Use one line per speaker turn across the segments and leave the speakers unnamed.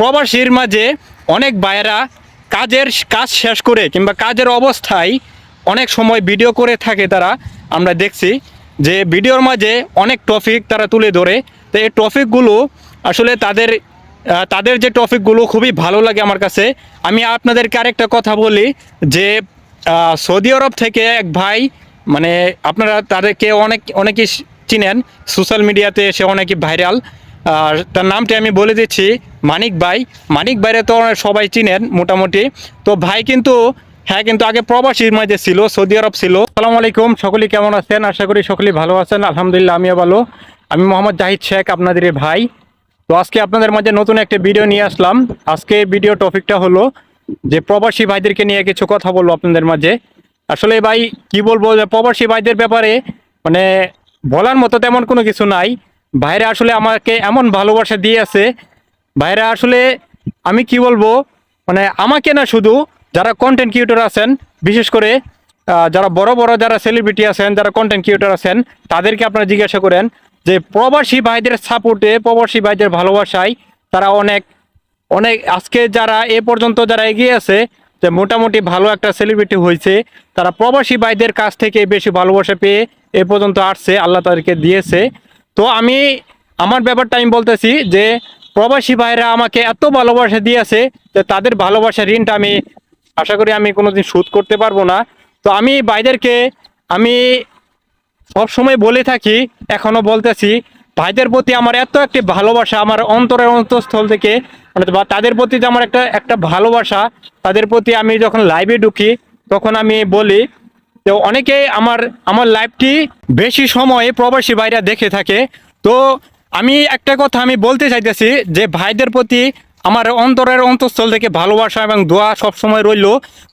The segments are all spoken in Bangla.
প্রবাসীর মাঝে অনেক ভাইয়েরা কাজের কাজ শেষ করে কিংবা কাজের অবস্থায় অনেক সময় ভিডিও করে থাকে তারা, আমরা দেখছি যে ভিডিওর মাঝে অনেক টপিক তারা তুলে ধরে। তো এই টপিকগুলো আসলে তাদের তাদের যে টপিকগুলো খুবই ভালো লাগে আমার কাছে। আমি আপনাদেরকে আরেকটা কথা বলি যে সৌদি আরব থেকে এক ভাই মানে আপনারা তাদেরকে অনেক, অনেকেই চিনেন। সোশ্যাল মিডিয়াতে সে অনেকই ভাইরাল। আর তার নামটি আমি বলে দিচ্ছি মানিক ভাই। মানিক ভাইরে তো সবাই চিনেন মোটামুটি। তো ভাই কিন্তু হ্যাঁ কিন্তু আগে প্রবাসীর মাঝে ছিল, সৌদি আরব ছিল। আসসালামু আলাইকুম, সকলেই কেমন আছেন? আশা করি সকলেই ভালো আছেন। আলহামদুলিল্লাহ, আমিও ভালো। আমি মোহাম্মদ জাহিদ শেখ, আপনাদের ভাই। তো আজকে আপনাদের মাঝে নতুন একটা ভিডিও নিয়ে আসলাম। আজকে ভিডিও টপিকটা হলো যে প্রবাসী ভাইদেরকে নিয়ে কিছু কথা বলব আপনাদের মাঝে। আসলে ভাই, কি বলব যে প্রবাসী ভাইদের ব্যাপারে মানে বলার মতো তেমন কোনো কিছু নাই। ভাইরা আসলে আমাকে এমন ভালোবাসা দিয়ে আছে ভাইরা আসলে আমি কি বলব মানে আমাকে না শুধু যারা কন্টেন্ট ক্রিয়েটর আছেন, বিশেষ করে যারা বড় বড় যারা সেলিব্রিটি আছেন, যারা কন্টেন্ট ক্রিয়েটর আছেন, তাদেরকে আপনারা জিজ্ঞাসা করেন যে প্রবাসী ভাইদের সাপোর্টে প্রবাসী ভাইদের ভালোবাসায় তারা অনেক অনেক, আজকে যারা এ পর্যন্ত যারা এগিয়ে আছে, যে মোটামুটি ভালো একটা সেলিব্রিটি হয়েছে, তারা প্রবাসী ভাইদের কাছ থেকে বেশি ভালোবাসা পেয়ে এ পর্যন্ত আসছে, আল্লাহ তাদেরকে দিয়েছে। তো আমি আমার ব্যাপারটা আমি বলতেছি যে প্রবাসী ভাইরা আমাকে এত ভালোবাসা দিয়েছে যে তাদের ভালোবাসা ঋণটা আমি আশা করি আমি কোনোদিন শোধ করতে পারব না। তো আমি ভাইদেরকে আমি সব সময় বলে থাকি, এখনও বলতেছি, ভাইদের প্রতি আমার এত একটি ভালোবাসা আমার অন্তরের অন্তঃস্থল থেকে মানে তাদের প্রতি যে আমার একটা একটা ভালোবাসা, তাদের প্রতি আমি যখন লাইভে ঢুকি, তখন আমি বলি তো অনেকে আমার আমার লাইভটি বেশি সময়ে প্রবাসী ভাইরা দেখে থাকে। তো আমি একটা কথা আমি বলতে চাইতেছি যে ভাইদের প্রতি আমার অন্তরের অন্তঃস্থল থেকে ভালোবাসা এবং দোয়া সবসময় রইল।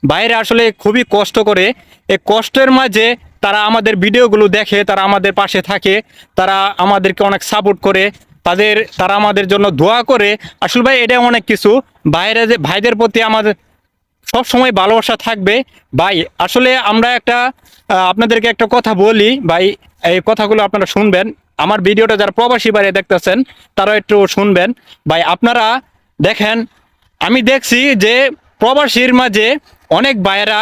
বাইরে আসলে খুবই কষ্ট করে। এই কষ্টের মাঝে তারা আমাদের ভিডিওগুলো দেখে, তারা আমাদের পাশে থাকে, তারা আমাদেরকে অনেক সাপোর্ট করে, তাদের, তারা আমাদের জন্য দোয়া করে। আসলে ভাই, এটা অনেক কিছু। বাইরে যে, ভাইদের প্রতি আমাদের সব সময় ভালোবাসা থাকবে। ভাই, আসলে আমরা একটা আপনাদেরকে একটা কথা বলি। ভাই, এই কথাগুলো আপনারা শুনবেন। আমার ভিডিওটা যারা প্রবাসী বাইরে দেখতেছেন তারা একটু শুনবেন। ভাই, আপনারা দেখেন, আমি দেখছি যে প্রবাসীর মাঝে অনেক ভাইয়েরা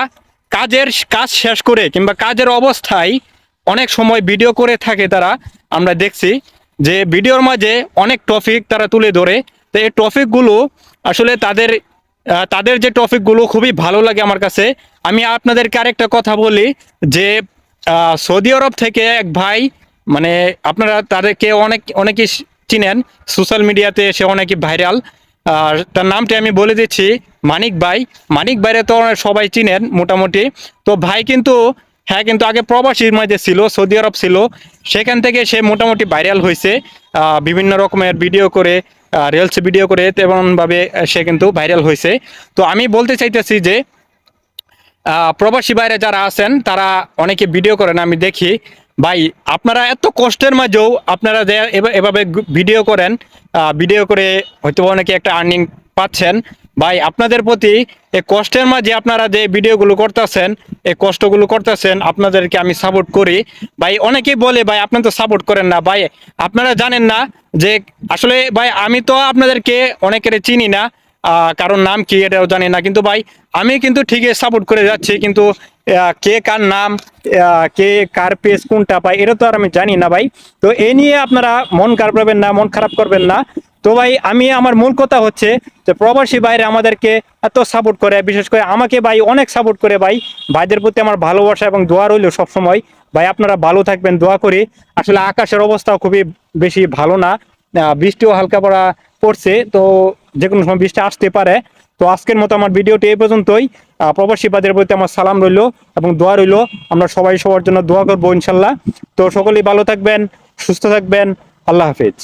কাজের কাজ শেষ করে কিংবা কাজের অবস্থায় অনেক সময় ভিডিও করে থাকে তারা। আমরা দেখছি যে ভিডিওর মাঝে অনেক টপিক তারা তুলে ধরে। তো এই টপিকগুলো আসলে তাদের তাদের যে টপিকগুলো খুবই ভালো লাগে আমার কাছে, আমি আপনাদেরকে আরেকটা কথা বলি যে সৌদি আরব থেকে এক ভাই মানে আপনারা তাদেরকে অনেক, অনেকেই চিনেন সোশ্যাল মিডিয়াতে সে অনেকই ভাইরাল আর তার নামটি আমি বলে দিচ্ছি, মানিক ভাই। মানিক ভাইরে তো সবাই চিনেন মোটামুটি। তো ভাই কিন্তু হ্যাঁ কিন্তু আগে প্রবাসীর মাঝে ছিল, সৌদি আরব ছিল। সেখান থেকে সে মোটামুটি ভাইরাল হয়েছে বিভিন্ন রকমের ভিডিও করে রিলস ভিডিও করে তেমনভাবে সে কিন্তু ভাইরাল হয়েছে। তো আমি বলতে চাইতেছি যে প্রবাসী বাইরে যারা আছেন, তারা অনেকে ভিডিও করেন আমি দেখি। ভাই, আপনারা এত কষ্টের মাঝেও আপনারা যে এভাবে ভিডিও করেন ভিডিও করে হয়তো অনেকে একটা আর্নিং পাচ্ছেন। ভাই, আপনাদের প্রতি এই কষ্টের মাঝে আপনারা যে ভিডিওগুলো করতেছেন, এই কষ্টগুলো করতেছেন, আপনাদেরকে আমি সাপোর্ট করি। ভাই, অনেকেই বলে, ভাই, আপনি তো সাপোর্ট করেন না। ভাই, আপনারা জানেন না যে আসলে, ভাই, আমি তো আপনাদেরকে অনেকের চিনি না কারোর নাম কি এটাও জানি না। কিন্তু ভাই, আমি কিন্তু ঠিকই সাপোর্ট করে যাচ্ছি, কিন্তু কে কার নাম কে কার পেজ কোনটা পায়, এটা তো আর আমি জানি না ভাই। তো এই নিয়ে আপনারা মন খারাপ করবেন না, মন খারাপ করবেন না। তো ভাই, আমি, আমার মূল কথা হচ্ছে যে প্রবাসী বাইরে আমাদেরকে এত সাপোর্ট করে, বিশেষ করে আমাকে ভাই অনেক সাপোর্ট করে ভাই। ভাইদের প্রতি আমার ভালোবাসা এবং দোয়া রইল সবসময়। ভাই, আপনারা ভালো থাকবেন, দোয়া করি। আসলে আকাশের অবস্থাও খুবই বেশি ভালো না। বৃষ্টিও হালকা পড়া পড়ছে, তো যে কোনো সময় বৃষ্টি আসতে পারে। তো আজকের মতো আমার ভিডিওটি এই পর্যন্তই। প্রবাসী বাদের প্রতি আমার সালাম রইল এবং দোয়া রইল। আমরা সবাই সবার জন্য দোয়া করব, ইনশাল্লাহ। তো সকলেই ভালো থাকবেন, সুস্থ থাকবেন। আল্লাহ হাফিজ।